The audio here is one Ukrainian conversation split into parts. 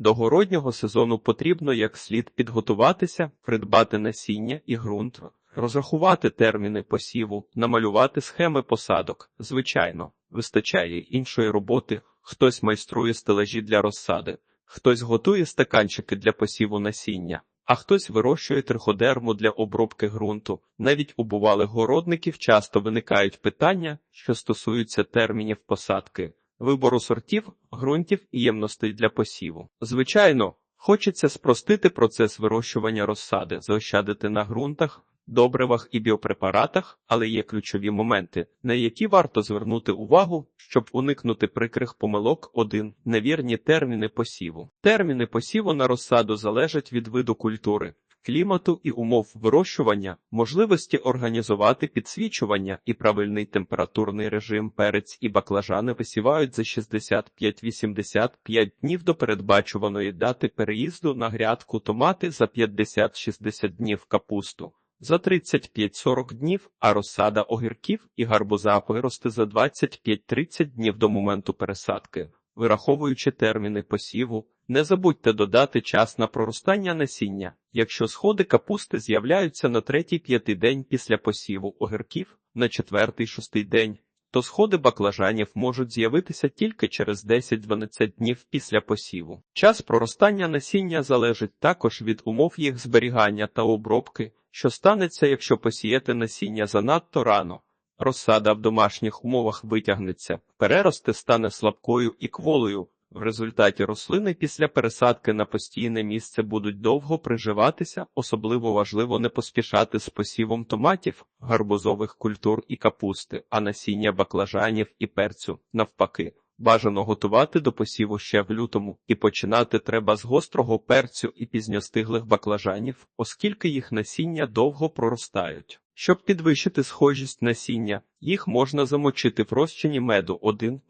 До городнього сезону потрібно як слід підготуватися, придбати насіння і ґрунт, розрахувати терміни посіву, намалювати схеми посадок. Звичайно, вистачає іншої роботи. Хтось майструє стелажі для розсади, хтось готує стаканчики для посіву насіння, а хтось вирощує триходерму для обробки ґрунту. Навіть у бувалих городників часто виникають питання, що стосуються термінів посадки, вибору сортів, ґрунтів і ємностей для посіву. Звичайно, хочеться спростити процес вирощування розсади, заощадити на ґрунтах, добривах і біопрепаратах, але є ключові моменти, на які варто звернути увагу, щоб уникнути прикрих помилок. 1. невірні терміни посіву. Терміни посіву на розсаду залежать від виду культури. Клімату і умов вирощування, можливості організувати підсвічування і правильний температурний режим перець і баклажани висівають за 65-85 днів до передбачуваної дати переїзду на грядку томати за 50-60 днів капусту за 35-40 днів, а розсада огірків і гарбуза виросте за 25-30 днів до моменту пересадки. Вираховуючи терміни посіву, не забудьте додати час на проростання насіння. Якщо сходи капусти з'являються на третій-п'ятий день після посіву огірків, на четвертий-шостий день, то сходи баклажанів можуть з'явитися тільки через 10-12 днів після посіву. Час проростання насіння залежить також від умов їх зберігання та обробки, що станеться, якщо посіяти насіння занадто рано. Розсада в домашніх умовах витягнеться, перерости стане слабкою і кволою. В результаті рослини після пересадки на постійне місце будуть довго приживатися, особливо важливо не поспішати з посівом томатів, гарбузових культур і капусти, а насіння баклажанів і перцю навпаки. Бажано готувати до посіву ще в лютому, і починати треба з гострого перцю і пізньостиглих баклажанів, оскільки їх насіння довго проростають. Щоб підвищити схожість насіння, їх можна замочити в розчині меду 1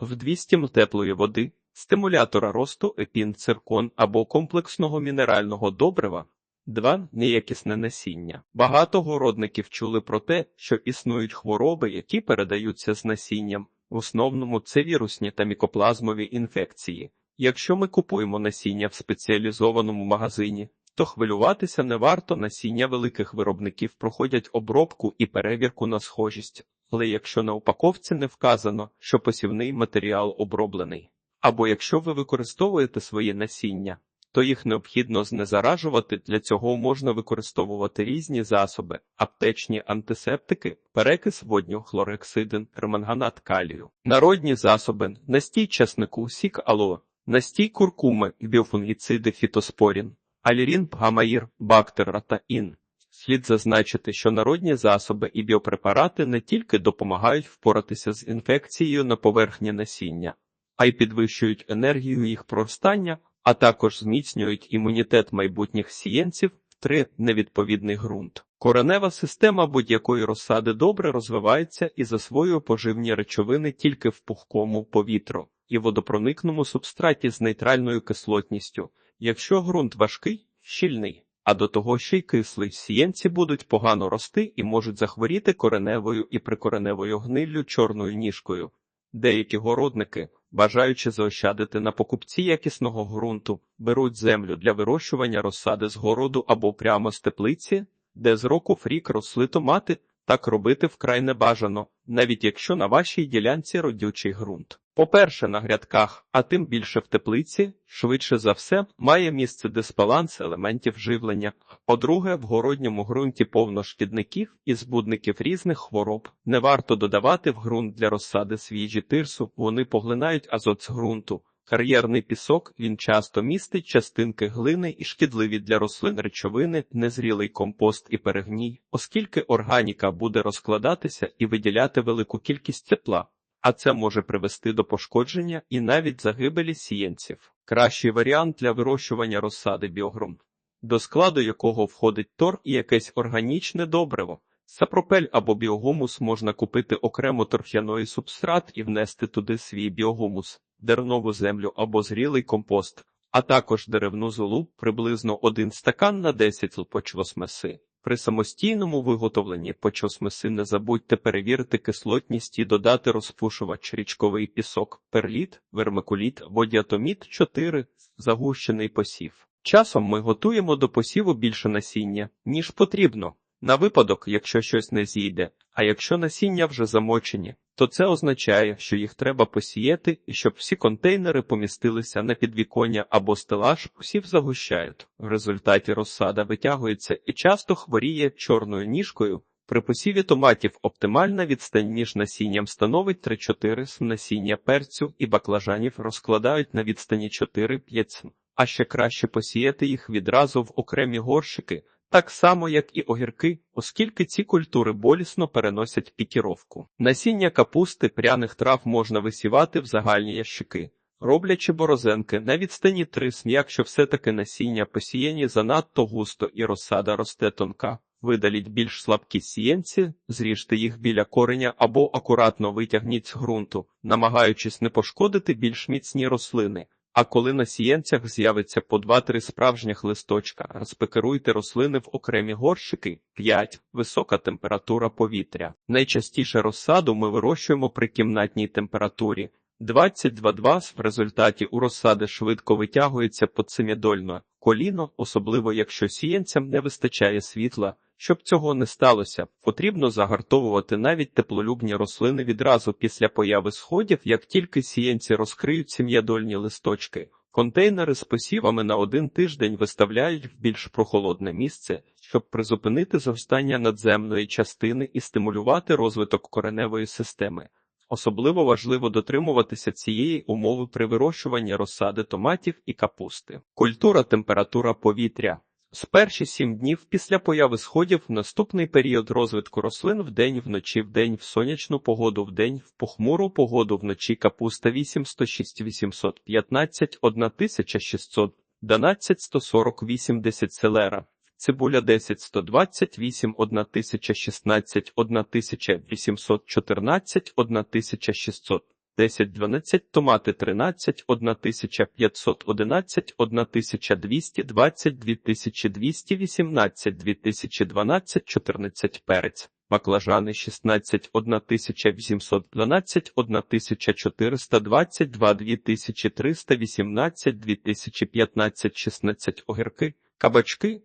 в 200 м теплої води, стимулятора росту епін циркон або комплексного мінерального добрива. 2. неякісне насіння. Багато городників чули про те, що існують хвороби, які передаються з насінням. В основному це вірусні та мікоплазмові інфекції. Якщо ми купуємо насіння в спеціалізованому магазині, то хвилюватися не варто насіння великих виробників проходять обробку і перевірку на схожість, але якщо на упаковці не вказано, що посівний матеріал оброблений, або якщо ви використовуєте свої насіння, то їх необхідно знезаражувати. Для цього можна використовувати різні засоби, аптечні антисептики, перекис водню, хлорексидин, перманганат калію, народні засоби, настій часнику, сік ало, настій куркуми, біофунгіциди, фітоспорін, алірін, гамаїр, бактер та ін. Слід зазначити, що народні засоби і біопрепарати не тільки допомагають впоратися з інфекцією на поверхні насіння, а й підвищують енергію їх проростання, а також зміцнюють імунітет майбутніх сієнців. 3. невідповідний ґрунт. Коренева система будь-якої розсади добре розвивається і засвоює поживні речовини тільки в пухкому повітру і водопроникному субстраті з нейтральною кислотністю. Якщо ґрунт важкий, щільний, а до того ще й кислий, сієнці будуть погано рости і можуть захворіти кореневою і прикореневою гниллю чорною ніжкою. Деякі городники, бажаючи заощадити на покупці якісного ґрунту, беруть землю для вирощування розсади з городу або прямо з теплиці, де з року в рік росли томати, так робити вкрай не бажано, навіть якщо на вашій ділянці родючий ґрунт. По-перше, на грядках, а тим більше в теплиці, швидше за все, має місце дисбаланс елементів живлення. По-друге, в городньому ґрунті повно шкідників і збудників різних хвороб. Не варто додавати в ґрунт для розсади свіжі тирсу, вони поглинають азот з ґрунту. Кар'єрний пісок він часто містить частинки глини і шкідливі для рослин речовини, незрілий компост і перегній, оскільки органіка буде розкладатися і виділяти велику кількість тепла а це може привести до пошкодження і навіть загибелі сієнців. Кращий варіант для вирощування розсади біогрум, до складу якого входить тор і якесь органічне добриво. Сапропель або біогумус можна купити окремо торф'яної субстрат і внести туди свій біогумус, дернову землю або зрілий компост, а також деревну золу приблизно один стакан на 10 лпочвосмеси. При самостійному виготовленні почосмиси не забудьте перевірити кислотність і додати розпушувач річковий пісок, перліт, вермикуліт, водіатоміт 4, загущений посів. Часом ми готуємо до посіву більше насіння, ніж потрібно. На випадок, якщо щось не зійде, а якщо насіння вже замочені, то це означає, що їх треба посіяти і щоб всі контейнери помістилися на підвіконня або стелаж, посів загущають. В результаті розсада витягується і часто хворіє чорною ніжкою. При посіві томатів оптимальна відстань між насінням становить 3-4 см. насіння перцю і баклажанів розкладають на відстані 4-5 см. А ще краще посіяти їх відразу в окремі горщики, так само, як і огірки, оскільки ці культури болісно переносять пікіровку. Насіння капусти пряних трав можна висівати в загальні ящики, роблячи борозенки на відстані 3 см, якщо все-таки насіння посіяні занадто густо і розсада росте тонка. Видаліть більш слабкі сіянці, зріжте їх біля кореня або акуратно витягніть з ґрунту, намагаючись не пошкодити більш міцні рослини. А коли на сіянцях з'явиться по 2-3 справжніх листочка, розпекеруйте рослини в окремі горщики. 5. Висока температура повітря. Найчастіше розсаду ми вирощуємо при кімнатній температурі. 22,2 в результаті у розсади швидко витягується подсемідольно коліно, особливо якщо сіянцям не вистачає світла. Щоб цього не сталося, потрібно загартовувати навіть теплолюбні рослини відразу після появи сходів, як тільки сіянці розкриють сім'ядольні листочки. Контейнери з посівами на один тиждень виставляють в більш прохолодне місце, щоб призупинити зростання надземної частини і стимулювати розвиток кореневої системи. Особливо важливо дотримуватися цієї умови при вирощуванні розсади томатів і капусти. Культура температура повітря. З перші сім днів після появи сходів наступний період розвитку рослин вдень вночі вдень в сонячну погоду вдень в похмуру погоду вночі капуста 806 815 1600 12 140 80 селера. Цибуля 10 128 1016 1814 1600 10 12 томати 13 1511 1220 2218 2012 14 перець. Баклажани 16 1812 1422 2318 2015 16 огірки. Кабачки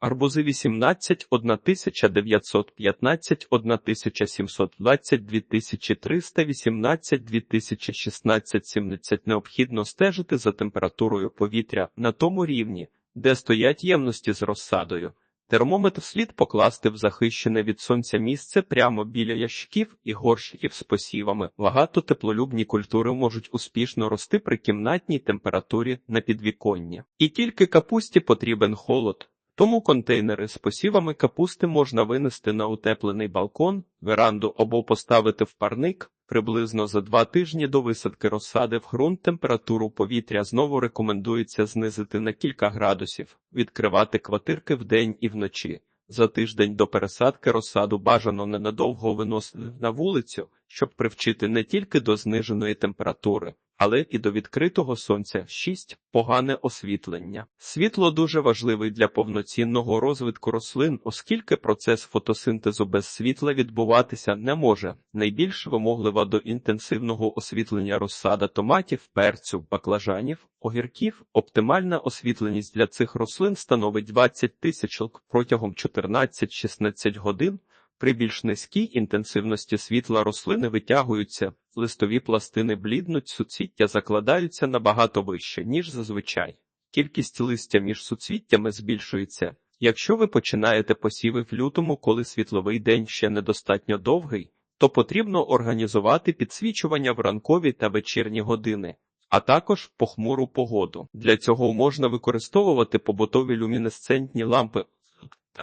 Арбузи 18, 1915, 1720, 2318, 2016, 17 Необхідно стежити за температурою повітря на тому рівні, де стоять ємності з розсадою. Термометр слід покласти в захищене від сонця місце прямо біля ящиків і горщиків з посівами. Багато теплолюбні культури можуть успішно рости при кімнатній температурі на підвіконні. І тільки капусті потрібен холод. Тому контейнери з посівами капусти можна винести на утеплений балкон, веранду або поставити в парник. Приблизно за два тижні до висадки розсади в ґрунт температуру повітря знову рекомендується знизити на кілька градусів, відкривати квартирки вдень і вночі. За тиждень до пересадки розсаду бажано ненадовго виносити на вулицю, щоб привчити не тільки до зниженої температури, але і до відкритого сонця 6. погане освітлення. Світло дуже важливий для повноцінного розвитку рослин, оскільки процес фотосинтезу без світла відбуватися не може. Найбільш вимоглива до інтенсивного освітлення розсада томатів, перцю, баклажанів, огірків. Оптимальна освітленість для цих рослин становить 20 тисяч протягом 14-16 годин. При більш низькій інтенсивності світла рослини витягуються, листові пластини бліднуть, суцвіття закладаються набагато вище, ніж зазвичай. Кількість листя між суцвіттями збільшується. Якщо ви починаєте посіви в лютому, коли світловий день ще недостатньо довгий, то потрібно організувати підсвічування в ранкові та вечірні години, а також похмуру погоду. Для цього можна використовувати побутові люмінесцентні лампи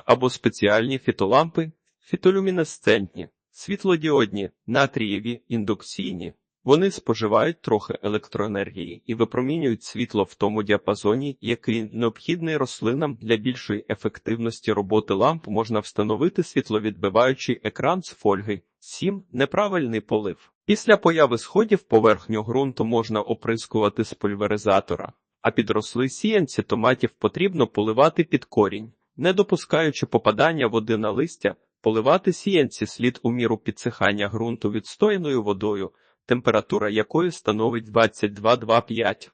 або спеціальні фітолампи, фітолюмінесцентні, світлодіодні, натрієві, індукційні. Вони споживають трохи електроенергії і випромінюють світло в тому діапазоні, який необхідний рослинам для більшої ефективності роботи ламп можна встановити світловідбиваючий екран з фольги. 7. неправильний полив. Після появи сходів поверхню ґрунту можна оприскувати з пульверизатора, а підросли сіянці томатів потрібно поливати під корінь. не допускаючи попадання води на листя, поливати сіянці слід у міру підсихання ґрунту відстояною водою, температура якої становить 22-25,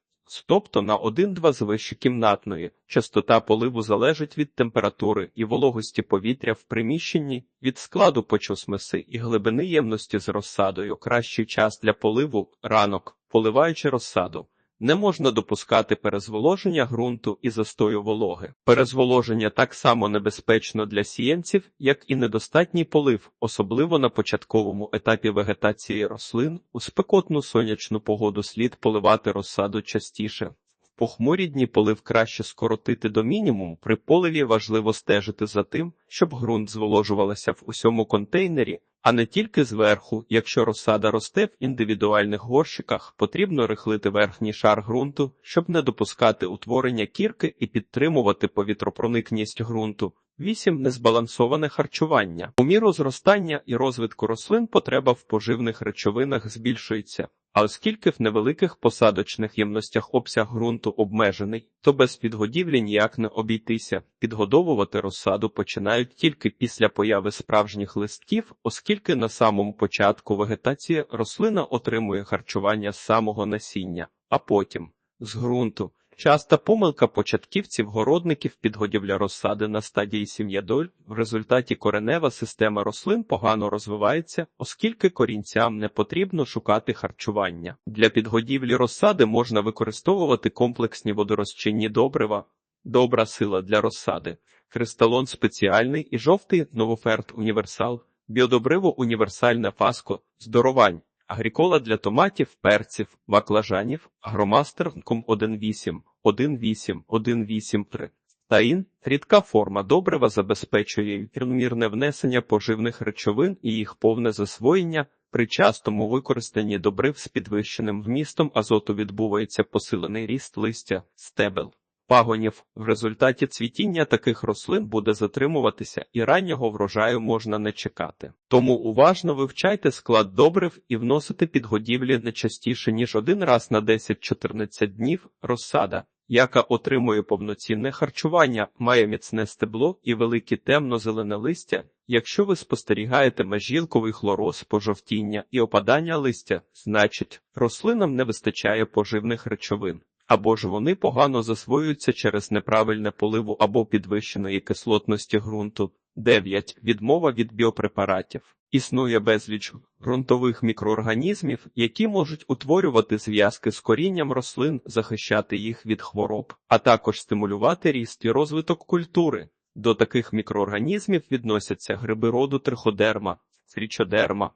тобто на 1-2 з вищекімнатної. Частота поливу залежить від температури і вологості повітря в приміщенні, від складу почосмиси і глибини ємності з розсадою. Кращий час для поливу ранок, поливаючи розсаду. Не можна допускати перезволоження ґрунту і застою вологи. Перезволоження так само небезпечно для сіянців, як і недостатній полив, особливо на початковому етапі вегетації рослин. У спекотну сонячну погоду слід поливати розсаду частіше. В похмурі дні полив краще скоротити до мінімуму. При поливі важливо стежити за тим, щоб ґрунт зволожувалася в усьому контейнері, а не тільки зверху. Якщо розсада росте в індивідуальних горщиках, потрібно рихлити верхній шар ґрунту, щоб не допускати утворення кірки і підтримувати повітропроникність ґрунту. 8. Незбалансоване харчування. У міру зростання і розвитку рослин потреба в поживних речовинах збільшується. А оскільки в невеликих посадочних ємностях обсяг ґрунту обмежений, то без підгодівлі ніяк не обійтися. Підгодовувати розсаду починають тільки після появи справжніх листків, оскільки на самому початку вегетації рослина отримує харчування з самого насіння, а потім з ґрунту. Часта помилка початківців-городників підгодівля розсади на стадії сім'ядоль. В результаті коренева система рослин погано розвивається, оскільки корінцям не потрібно шукати харчування. Для підгодівлі розсади можна використовувати комплексні водорозчинні добрива, добра сила для розсади, кристалон спеціальний і жовтий новоферт універсал, біодобриво універсальне фаско, здоровань. Агрікола для томатів, перців, баклажанів, агромастер ком 1.8, 1.8, 1.8.3. Таїн – рідка форма добрива забезпечує рівномірне внесення поживних речовин і їх повне засвоєння. При частому використанні добрив з підвищеним вмістом азоту відбувається посилений ріст листя, стебел пагонів. В результаті цвітіння таких рослин буде затримуватися і раннього врожаю можна не чекати. Тому уважно вивчайте склад добрив і вносите підгодівлі не частіше, ніж один раз на 10-14 днів розсада. Яка отримує повноцінне харчування, має міцне стебло і велике темно-зелене листя. Якщо ви спостерігаєте межілковий хлороз, пожовтіння і опадання листя, значить рослинам не вистачає поживних речовин або ж вони погано засвоюються через неправильне поливу або підвищеної кислотності ґрунту. 9. Відмова від біопрепаратів. Існує безліч ґрунтових мікроорганізмів, які можуть утворювати зв'язки з корінням рослин, захищати їх від хвороб, а також стимулювати ріст і розвиток культури. До таких мікроорганізмів відносяться гриби роду триходерма, фрічодерма,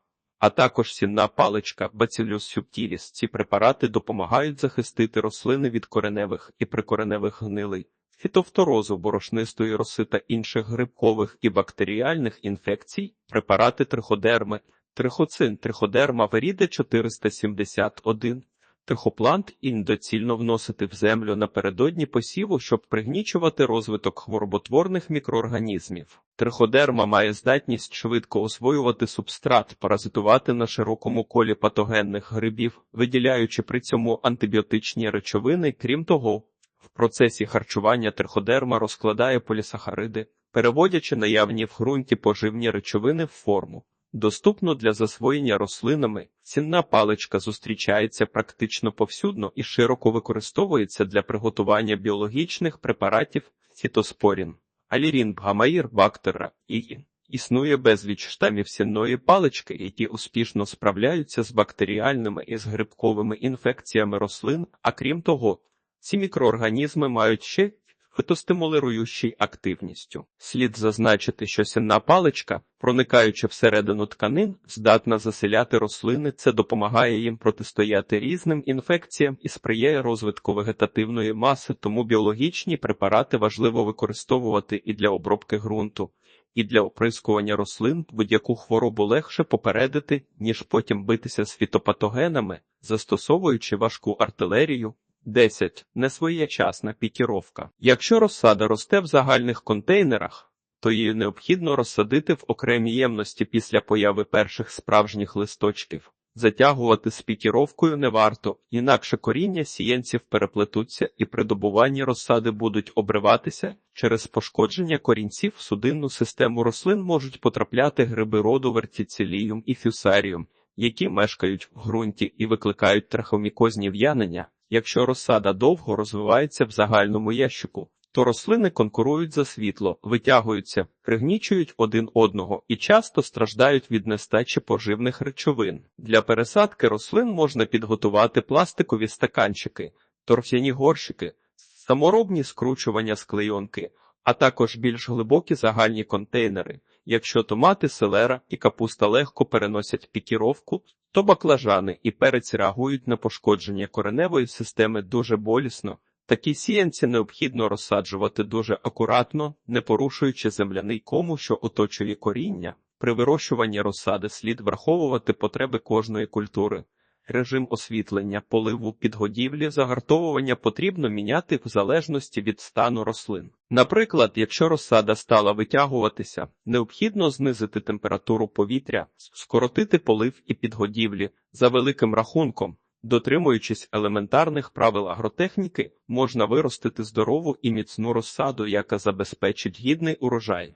а також сінна паличка Bacillus subtilis. Ці препарати допомагають захистити рослини від кореневих і прикореневих гнилей, фітофторозу, борошнистої роси та інших грибкових і бактеріальних інфекцій, препарати триходерми, трихоцин, триходерма веріде 471, Трихоплант і доцільно вносити в землю напередодні посіву, щоб пригнічувати розвиток хвороботворних мікроорганізмів. Триходерма має здатність швидко освоювати субстрат, паразитувати на широкому колі патогенних грибів, виділяючи при цьому антибіотичні речовини. Крім того, в процесі харчування триходерма розкладає полісахариди, переводячи наявні в ґрунті поживні речовини в форму. Доступно для засвоєння рослинами, цінна паличка зустрічається практично повсюдно і широко використовується для приготування біологічних препаратів фітоспорін, алірін, гамаїр, бактера і існує безліч штамів сінної палички, які успішно справляються з бактеріальними і з грибковими інфекціями рослин, а крім того, ці мікроорганізми мають ще фитостимулируючий активністю. Слід зазначити, що сінна паличка, проникаючи всередину тканин, здатна заселяти рослини, це допомагає їм протистояти різним інфекціям і сприяє розвитку вегетативної маси, тому біологічні препарати важливо використовувати і для обробки ґрунту. І для оприскування рослин будь-яку хворобу легше попередити, ніж потім битися з фітопатогенами, застосовуючи важку артилерію, 10. Несвоєчасна пікіровка. Якщо розсада росте в загальних контейнерах, то її необхідно розсадити в окремі ємності після появи перших справжніх листочків. Затягувати з пікіровкою не варто, інакше коріння сіянців переплетуться і при добуванні розсади будуть обриватися. Через пошкодження корінців в судинну систему рослин можуть потрапляти гриби роду вертіцеліум і фюсаріум, які мешкають в ґрунті і викликають трахомікозні в'янення. Якщо розсада довго розвивається в загальному ящику, то рослини конкурують за світло, витягуються, пригнічують один одного і часто страждають від нестачі поживних речовин. Для пересадки рослин можна підготувати пластикові стаканчики, торф'яні горщики, саморобні скручування склейонки, а також більш глибокі загальні контейнери. Якщо томати, селера і капуста легко переносять пікіровку, то баклажани і перець реагують на пошкодження кореневої системи дуже болісно. Такі сіянці необхідно розсаджувати дуже акуратно, не порушуючи земляний кому, що оточує коріння. При вирощуванні розсади слід враховувати потреби кожної культури. Режим освітлення, поливу, підгодівлі, загартовування потрібно міняти в залежності від стану рослин. Наприклад, якщо розсада стала витягуватися, необхідно знизити температуру повітря, скоротити полив і підгодівлі за великим рахунком. Дотримуючись елементарних правил агротехніки, можна виростити здорову і міцну розсаду, яка забезпечить гідний урожай.